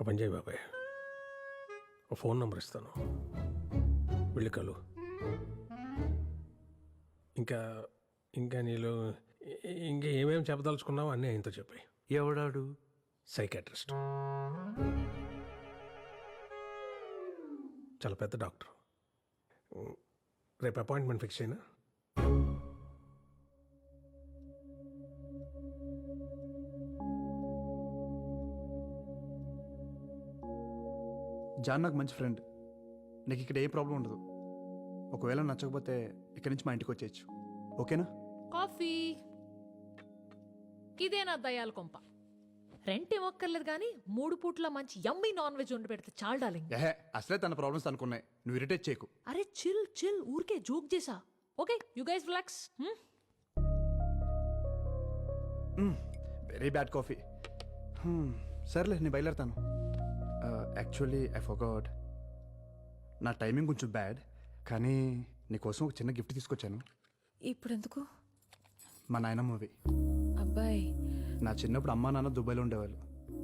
ఒక పని చేయి బాబాయ్. ఒక ఫోన్ నెంబర్ ఇస్తాను. వెళ్ళి కలు. ఇంకా ఇంకా నీళ్ళు ఇ- ఇంకా ఏమేమి చెప్పదలుచుకున్నావో అన్నీ ఆయనతో చెప్పాయి ఎవడాడు? సైకాట్రిస్ట్. చాలా పెద్ద డాక్టర్. రేపు అపాయింట్మెంట్ ఫిక్స్ అయినా జాన్ నాకు మంచి ఫ్రెండ్. నీకు ఇక్కడ ఏ ప్రాబ్లం ఉండదు. ఒకవేళ నచ్చకపోతే ఇక్కడి నుంచి మా ఇంటికి వచ్చేయచ్చు. ఓకేనా? కాఫీ. ఇదే నా దయాల కొంప. రెంట్ ఏమొక్కర్లేదు కానీ మూడు పూట్ల మంచి యమ్మీ నాన్ వెజ్ వండి పెడితే చాలు ఏహే అసలే తన ప్రాబ్లమ్స్ అనుకున్నాయి. నువ్వు ఇరిటేట్ చేయకు. అరే చిల్ చిల్ ఊరికే జోక్ చేసా. Okay you guys relax. Very bad coffee. సర్లే నేను బయలుదేరుతాను. యాక్చువల్లీ ఐ ఫోగాట్ నా టైమింగ్ కొంచెం బ్యాడ్ కానీ నీకోసం ఒక చిన్న గిఫ్ట్ తీసుకొచ్చాను. ఇప్పుడు ఎందుకు మా నాయనమ్మ మూవీ. అబ్బాయి. నా చిన్నప్పుడు అమ్మా నాన్న దుబాయ్లో ఉండేవాళ్ళు.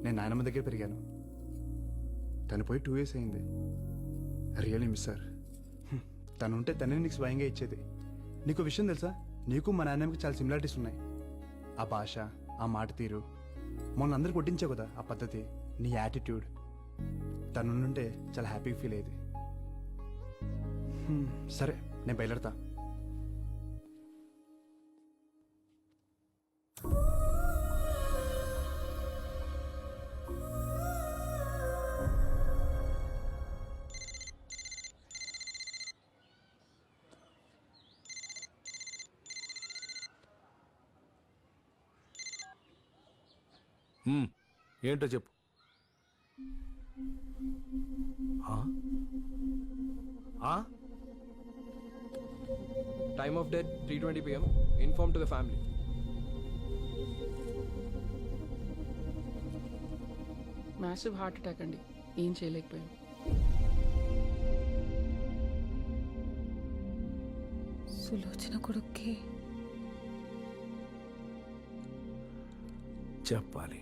నేను నాయనమ్మ దగ్గర పెరిగాను. తను పోయి టూ ఇయర్స్ అయింది. రియలీ మిస్ సార్ తను ఉంటే తనే నీకు స్వయంగా ఇచ్చేది. నీకు విషయం తెలుసా? నీకు మా నాయనమ్మకి చాలా సిమిలారిటీస్ ఉన్నాయి. ఆ భాష ఆ మాట తీరు మొన్న అందరికి కొట్టించావు కదా ఆ పద్ధతి నీ యాటిట్యూడ్ తను నుండే చాలా హ్యాపీగా ఫీల్ అయ్యేది. హ్మ్, సరే నేను బయలుడతా ఏంటో చెప్పు. ఆ? ఆ? Time of death 3:20 p.m. Inform to the family. Massive heart attack అండి ఏం చేయలేకపోయాం సులోచన కొడుక్కి చెప్పాలి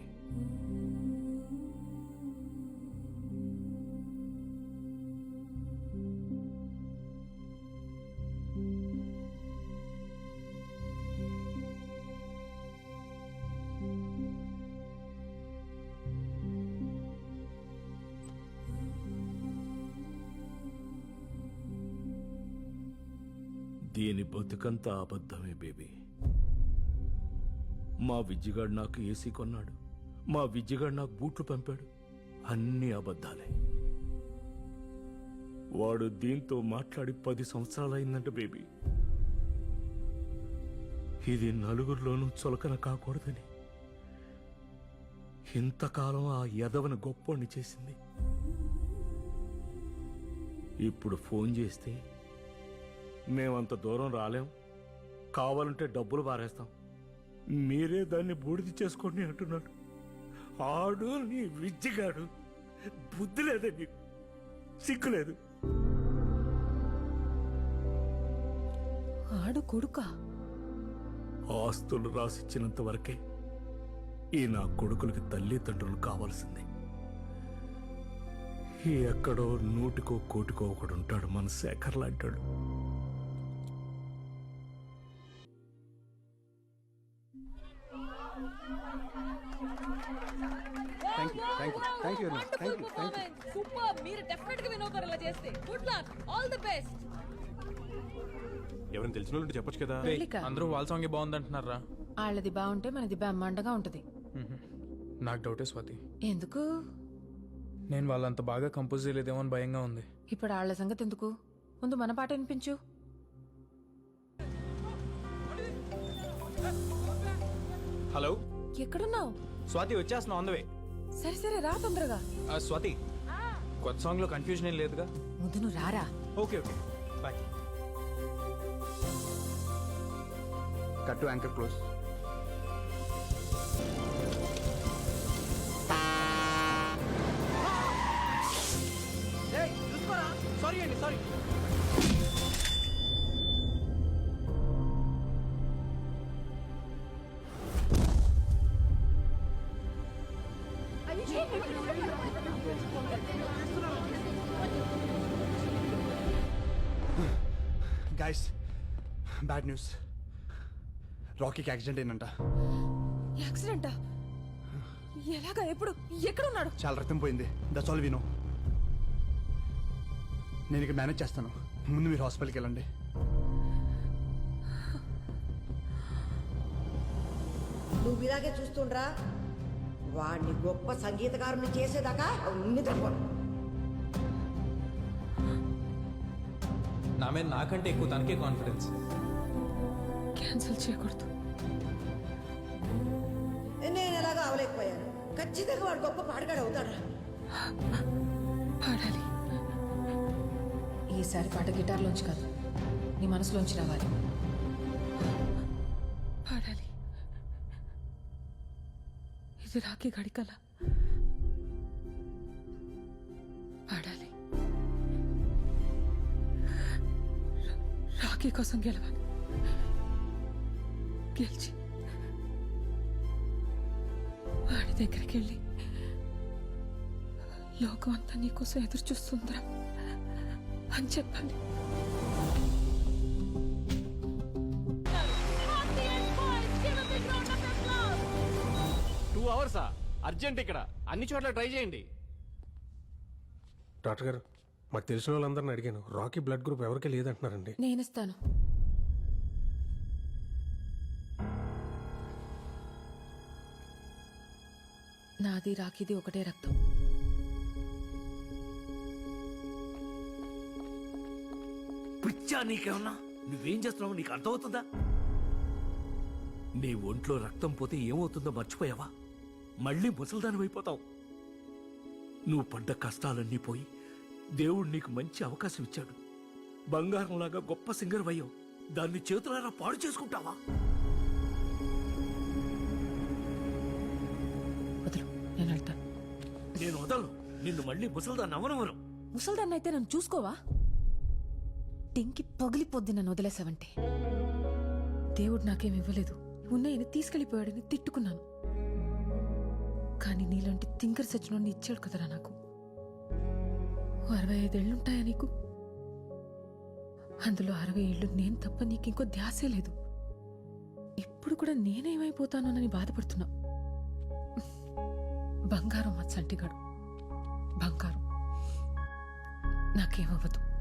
దీని బతుకంతా అబద్ధమే బేబీ. మా విజ్జిగాడు నాకు ఏసీ కొన్నాడు. మా విజ్జిగాడు నాకు బూట్లు పంపాడు. అన్ని అబద్ధాలే. వాడు దీంతో మాట్లాడి పది సంవత్సరాలైందంట బేబీ. ఇది నలుగురిలోనూ చులకన కాకూడదని. ఇంతకాలం ఆ యదవని గొప్పోణ్ణి చేసింది. ఇప్పుడు ఫోన్ చేస్తే మేమంత దూరం రాలేం. కావాలంటే డబ్బులు పారేస్తాం. మీరే దాన్ని బూడిద చేసుకోండి అంటున్నాడు. ఆడు నీ విద్యగాడు బుద్ధి లేదే నీకు. సిగ్గులేదు ఆడు కొడుక. ఆస్తులు రాసిచ్చినంత వరకే ఈ నా కొడుకులకి తల్లిదండ్రులు కావాల్సింది. ఈ ఎక్కడో నూటికో కోటికో ఒకడు ఉంటాడు మన Shekhar లాంటాడు. You thank you very much thank you thank you super మీరు డెఫినెట్గా విన్ అవుతారు ఇలా చేస్తే. Good luck all the best ఎవరైనా తెలిసిన వాళ్ళు చెప్పొచ్చు కదా? పెళ్ళిక అందరూ వాళ్ళ సాంగే బాగుందంటున్నారా? వాళ్ళది బాగుంటే మనది బ్రహ్మాండగా ఉంటది. నాకు డౌటే స్వాతి. ఎందుకు? నేను వాళ్ళంత బాగా కంపోజ్ చేయలేదేమో అని భయంగా ఉంది. ఇప్పుడు వాళ్ళ సంగతి ఎందుకు? ముందు మన పాట వినిపించు. హలో. ఎక్కడున్నావు? స్వాతి వచ్చేస్తున్నా ఆన్ ద వే సరే సరే రా తొందరగా. స్వాతి కొత్త సాంగ్లో కన్ఫ్యూజన్ ఏం లేదుగా? ముందు నువ్వు రారా? Okay okay. Bye cut to anchor close guys bad news రాకీకి accident అయిందంట. యాక్సిడెంటా ఎలాగా? ఎప్పుడు? ఎక్కడున్నాడు? చాలా రక్తం పోయింది. దట్స్ ఆల్ వినో నేను ఇక మేనేజ్ చేస్తాను. ముందు మీరు హాస్పిటల్కి వెళ్ళండి. నువ్వు ఇలాగే చూస్తుండ్రా? వాడిని గొప్ప సంగీతకారుని చేసేదాకా నిద్రపోను. నా మీద నాకంటే ఎక్కువ తనకే కాన్ఫిడెన్స్ క్యాన్సిల్ చేయకూడదు. నేను ఎలాగో అవలేకపోయాను. ఖచ్చితంగా వాడు గొప్ప పాడగాడు అవుతాడా పాడాలి. ఈసారి పాట గిటార్లోంచి కాదు నీ మనసులోంచి రావాలి. పాడాలి. ఇది రాఖీ గడి రాఖీ కోసం గెలవాలి గెలిచి వాడి దగ్గరికి వెళ్ళి లోకం అంతా నీకోసం ఎదురు చూస్తుందిరా అని చెప్పాలి టూ అవర్సా అర్జెంట్ ఇక్కడ. అన్ని చోట్ల ట్రై చేయండి. డాక్టర్ గారు మాకు తెలిసిన వాళ్ళందరిని అడిగాను. రాకీ బ్లడ్ గ్రూప్ ఎవరికి లేదంటున్నారండి. నేనిస్తాను. నాది రాకిది ఒకటే రక్తం. పిచ్చా నీకేమన్నా? నువ్వేం చేస్తున్నావు నీకు అర్థమవుతుందా? నీ ఒంట్లో రక్తం పోతే ఏమవుతుందో మర్చిపోయావా? మళ్ళీ ముసల్దాని అయిపోతావు నువ్వు పడ్డ కష్టాలన్నీ పోయి దేవుడు నీకు మంచి అవకాశం ఇచ్చాడు. బంగారంలాగా గొప్ప సింగర్ అయ్యావు దాన్ని చేతులారా పాడు చేసుకుంటావా? వదులు నేను వెళ్తాను. నేను వదలను. నిన్ను మళ్ళీ ముసల్దాన్ని అవనవరం ముసల్దాన్ని అయితే నన్ను చూసుకోవా? టెంకి పగిలిపోద్ది నన్ను వదిలేసావంటే. దేవుడు నాకేం ఇవ్వలేదు. ఉన్నాయని తీసుకెళ్ళిపోయాడని తిట్టుకున్నాను. కానీ నీలాంటి తింకర్ సచ్చినోడిని ఇచ్చాడు కదరా నాకు. అరవై ఐదేళ్ళుంటాయా నీకు? అందులో అరవై ఏళ్ళు నేను తప్ప నీకు ఇంకో ధ్యాసే లేదు. ఇప్పుడు కూడా నేనేమైపోతానోనని బాధపడుతున్నా. బంగారం మా చంటిగాడు. బంగారం. నాకేమవ్వదు.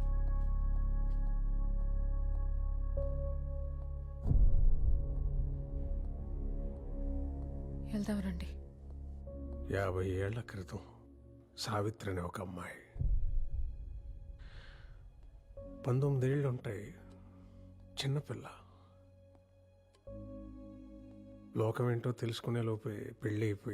వెళ్దాం రండి. యాభై ఏళ్ళ క్రితం సావిత్రి అనే ఒక అమ్మాయి పంతొమ్మిదేళ్ళు ఉంటాయి. చిన్నపిల్ల లోకం ఏంటో తెలుసుకునే లోపే పెళ్ళి అయిపోయి